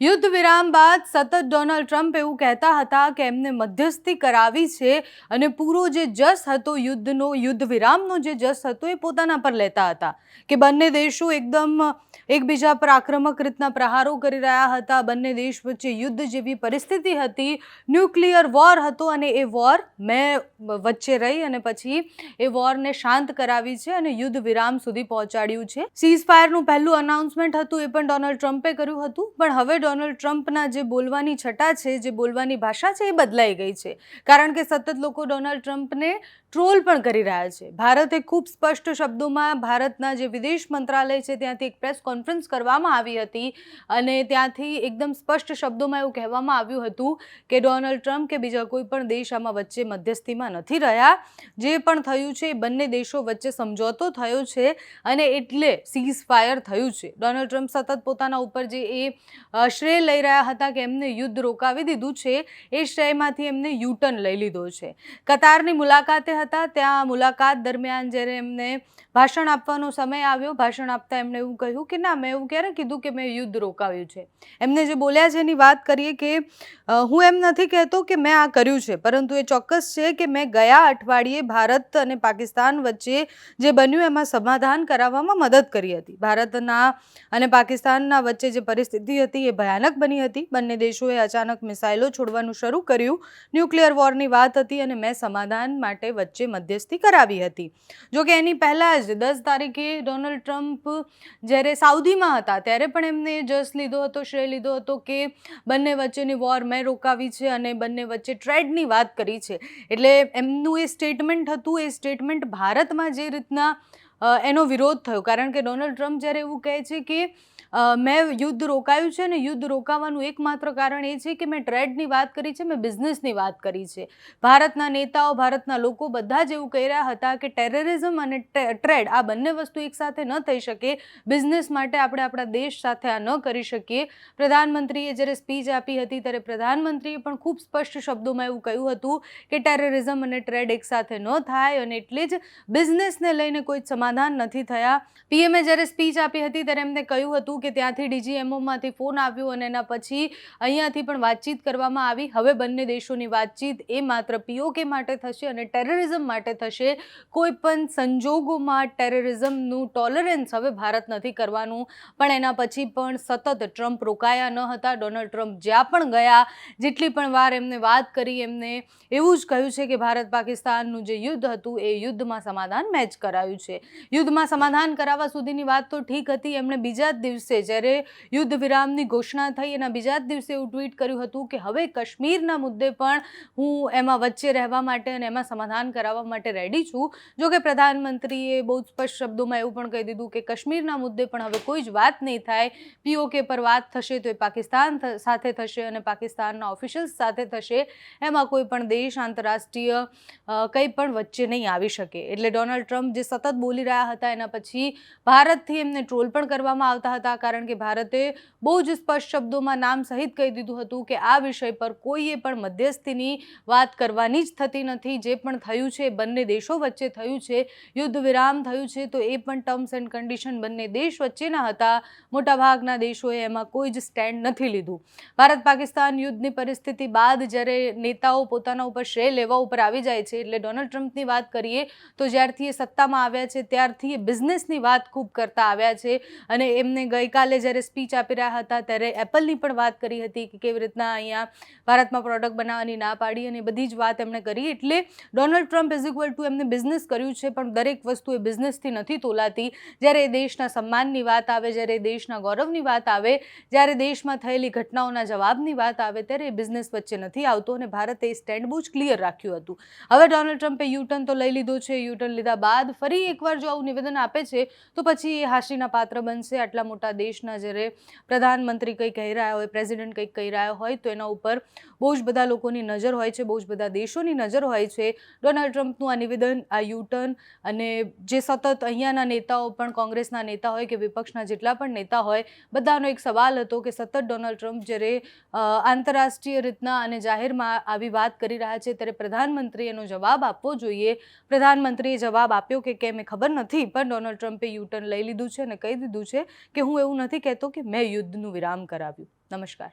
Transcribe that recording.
યુદ્ધ વિરામ બાદ સતત ડોનાલ્ડ ટ્રમ્પ એવું કહેતા હતા કે એમને મધ્યસ્થી કરાવી છે અને પૂરો જે જસ હતો યુદ્ધનો યુદ્ધ વિરામનો જે જસ હતો એ પોતાના પર લેતા હતા કે બંને દેશો એકદમ એકબીજા પર આક્રમક રીતના પ્રહારો કરી રહ્યા હતા. બંને દેશ વચ્ચે યુદ્ધ જેવી પરિસ્થિતિ હતી. ન્યુક્લિયર વોર હતો અને એ વોર મેં વચ્ચે રહી અને પછી એ વોરને શાંત કરાવી છે અને યુદ્ધ વિરામ સુધી પહોંચાડ્યું છે. સીઝ ફાયરનું પહેલું અનાઉન્સમેન્ટ હતું એ પણ ડોનાલ્ડ ટ્રમ્પે કર્યું હતું. પણ હવે ડોનાલ્ડ ટ્રમ્પના જે બોલવાની છટા છે, જે બોલવાની ભાષા છે, એ બદલાઈ ગઈ છે. કારણ કે સતત લોકો ડોનાલ્ડ ટ્રમ્પને ટ્રોલ પણ કરી રહ્યા છે. ભારતે ખૂબ સ્પષ્ટ શબ્દોમાં ભારતના જે વિદેશ મંત્રાલય છે ત્યાંથી એક પ્રેસ કોન્ફરન્સ કરવામાં આવી હતી અને ત્યાંથી એકદમ સ્પષ્ટ શબ્દોમાં એવું કહેવામાં આવ્યું હતું કે ડોનાલ્ડ ટ્રમ્પ કે બીજા કોઈ પણ દેશ આમાં વચ્ચે મધ્યસ્થીમાં નથી રહ્યા. જે પણ થયું છે એ બંને દેશો વચ્ચે સમજોતો થયો છે અને એટલે સીઝ ફાયર થયું છે. ડોનાલ્ડ ટ્રમ્પ સતત પોતાના ઉપર જે એ શ્રેય લઈ રહ્યા હતા કે એમને યુદ્ધ રોકાવી દીધું છે, એ શ્રેયમાંથી એમને યુટર્ન લઈ લીધો છે. કતારની મુલાકાતે હતા. ત્યાં મુલાકાત દરમિયાન જ્યારે એમને ભાષણ આપવાનો સમય આવ્યો, ભાષણ આપતા એમણે એવું કહ્યું કે, ના, મેં એવું ક્યારે કીધું કે મેં યુદ્ધ રોકાવ્યું છે? એમને જે બોલ્યા છે એની વાત કરીએ કે હું એમ નથી કહેતો કે મેં આ કર્યું છે, પરંતુ એ ચોક્કસ છે કે મેં ગયા અઠવાડિયે ભારત અને પાકિસ્તાન વચ્ચે જે બન્યું એમાં સમાધાન કરાવવામાં મદદ કરી હતી. ભારતના અને પાકિસ્તાનના વચ્ચે જે પરિસ્થિતિ હતી એ ભયાનક બની હતી. બંને દેશોએ અચાનક મિસાઇલો છોડવાનું શરૂ કર્યું. ન્યુક્લિયર વોરની વાત હતી અને મેં સમાધાન માટે વચ્ચે મધ્યસ્થી કરાવી હતી. જોકે એની પહેલાં જ દસ તારીખે ડોનાલ્ડ ટ્રમ્પ જ્યારે સાઉદીમાં હતા, ત્યારે પણ એમને જસ લીધો હતો, શ્રેય લીધો હતો કે બંને વચ્ચેની વોર મેં રોકાવી છે અને બંને વચ્ચે ટ્રેડની વાત કરી છે. એટલે એમનું એ સ્ટેટમેન્ટ હતું, એ સ્ટેટમેન્ટ ભારતમાં જે રીતના એનો વિરોધ થયો. કારણ કે ડોનાલ્ડ ટ્રમ્પ જ્યારે એવું કહે છે કે મેં યુદ્ધ રોકાયું છે ને યુદ્ધ રોકાવાનું એકમાત્ર કારણ એ છે કે મેં ટ્રેડની વાત કરી છે, મેં બિઝનેસની વાત કરી છે. ભારતના નેતાઓ, ભારતના લોકો બધા જ એવું કહી રહ્યા હતા કે ટેરરિઝમ અને ટ્રેડ આ બંને વસ્તુ એકસાથે ન થઈ શકે. બિઝનેસ માટે આપણે આપણા દેશ સાથે આ ન કરી શકીએ. પ્રધાનમંત્રીએ જ્યારે સ્પીચ આપી હતી ત્યારે પ્રધાનમંત્રીએ પણ ખૂબ સ્પષ્ટ શબ્દોમાં એવું કહ્યું હતું કે ટેરરિઝમ અને ટ્રેડ એકસાથે ન થાય અને એટલે જ બિઝનેસને લઈને કોઈ જ સમાધાન નથી થયા. પીએમએ જ્યારે સ્પીચ આપી હતી ત્યારે એમને કહ્યું હતું કે ત્યાંથી ડીજીએમઓમાંથી ફોન આવ્યો અને એના પછી અહીંયાથી પણ વાતચીત કરવામાં આવી. હવે બંને દેશોની વાતચીત એ માત્ર પીઓકે માટે થશે અને ટેરરિઝમ માટે થશે. કોઈ પણ સંજોગોમાં ટેરરિઝમનું ટોલરન્સ હવે ભારત નથી કરવાનું. પણ એના પછી પણ સતત ટ્રમ્પ રોકાયા ન હતા. ડોનાલ્ડ ટ્રમ્પ જ્યાં પણ ગયા, જેટલી પણ વાર એમને વાત કરી, એમને એવું જ કહ્યું છે કે ભારત પાકિસ્તાનનું જે યુદ્ધ હતું એ યુદ્ધમાં સમાધાન મેચ કરાયું છે. યુદ્ધમાં સમાધાન કરાવવા સુધીની વાત તો ઠીક હતી. એમણે બીજા જ દિવસે જ્યારે યુદ્ધ વિરામની ઘોષણા થઈ એના બીજા જ દિવસે એવું ટ્વીટ કર્યું હતું કે, હવે કાશ્મીરના મુદ્દે પણ હું એમાં વચ્ચે રહેવા માટે અને એમાં સમાધાન કરાવવા માટે રેડી છું. જો કે પ્રધાનમંત્રીએ બહુ સ્પષ્ટ શબ્દોમાં એવું પણ કહી દીધું કે, કાશ્મીરના મુદ્દે પણ હવે કોઈ જ વાત નહીં થાય. પીઓકે પર વાત થશે તો એ પાકિસ્તાન સાથે થશે અને પાકિસ્તાનના ઓફિશિયલ્સ સાથે થશે. એમાં કોઈ પણ દેશ આંતરરાષ્ટ્રીય કંઈ પણ વચ્ચે નહીં આવી શકે. એટલે ડોનાલ્ડ ટ્રમ્પ જે સતત બોલી રહ્યા હતા. એના પછી ભારતથી એમને ટ્રોલ પણ કરવામાં આવતા હતા. કારણ કે ભારતે બહુ જ સ્પષ્ટ શબ્દોમાં નામ સહિત કહી દીધું હતું કે આ વિષય પર કોઈએ પણ મધ્યસ્થીની વાત કરવાની જ થતી નથી. જે પણ થયું છે બંને દેશો વચ્ચે થયું છે. યુદ્ધ વિરામ થયું છે તો એ પણ ટર્મ્સ એન્ડ કન્ડિશન બંને દેશ વચ્ચેના હતા. મોટાભાગના દેશોએ એમાં કોઈ જ સ્ટેન્ડ નથી લીધું. ભારત પાકિસ્તાન યુદ્ધની પરિસ્થિતિ બાદ જ્યારે નેતાઓ પોતાના ઉપર શ્રેય લેવા ઉપર આવી જાય છે એટલે ડોનાલ્ડ ટ્રમ્પની વાત કરીએ તો જ્યારથી એ સત્તામાં આવ્યા છે ત્યારથી બિઝનેસની વાત ખૂબ કરતા આવ્યા છે. અને એમને ગઈકાલે જ્યારે સ્પીચ આપી રહ્યા હતા ત્યારે એપલની પણ વાત કરી હતી કે કેવી રીતના અહીંયા ભારતમાં પ્રોડક્ટ બનાવવાની ના પાડી અને બધી જ વાત એમણે કરી. એટલે Donald Trump is equal to એમને બિઝનેસ કર્યું છે, પણ દરેક વસ્તુ એ બિઝનેસથી નથી તોલાતી. જ્યારે એ દેશના સન્માનની વાત આવે, જ્યારે એ દેશના ગૌરવની વાત આવે, જ્યારે દેશમાં થયેલી ઘટનાઓના જવાબની વાત આવે, ત્યારે એ બિઝનેસ વચ્ચે નથી આવતો અને ભારતે એ સ્ટેન્ડ બહુ જ ક્લિયર રાખ્યું હતું. હવે ડોનાલ્ડ ટ્રમ્પે યુટર્ન તો લઈ લીધો છે યુટર્ન લીધા બાદ ફરી એકવાર જો આવું નિવેદન આપે છે, તો પછી એ હાશીના પાત્ર બનશે. આટલા મોટા દેશના જ્યારે પ્રધાનમંત્રી કંઈ કહી રહ્યા હોય, પ્રેસિડેન્ટ કંઈક કહી રહ્યા હોય, તો એના ઉપર બહુ જ બધા લોકોની નજર હોય છે, બહુ જ બધા દેશોની નજર હોય છે. ડોનાલ્ડ ટ્રમ્પનું આ નિવેદન, આ યુટર્ન અને જે સતત અહીંયાના નેતાઓ પણ, કોંગ્રેસના નેતા હોય કે વિપક્ષના જેટલા પણ નેતા હોય, બધાનો એક સવાલ હતો કે સતત ડોનાલ્ડ ટ્રમ્પ જ્યારે આંતરરાષ્ટ્રીય રીતના અને જાહેરમાં આવી વાત કરી રહ્યા છે, ત્યારે પ્રધાનમંત્રીએ એનો જવાબ આપવો જોઈએ. પ્રધાનમંત્રીએ જવાબ આપ્યો કે કેમ એ ખબર નથી, પણ ડોનાલ્ડ ટ્રમ્પે યુટર્ન લઈ લીધું છે અને કહી દીધું છે કે હું એવું નથી કહેતો કે મેં યુદ્ધનું વિરામ કરાવ્યું. નમસ્કાર.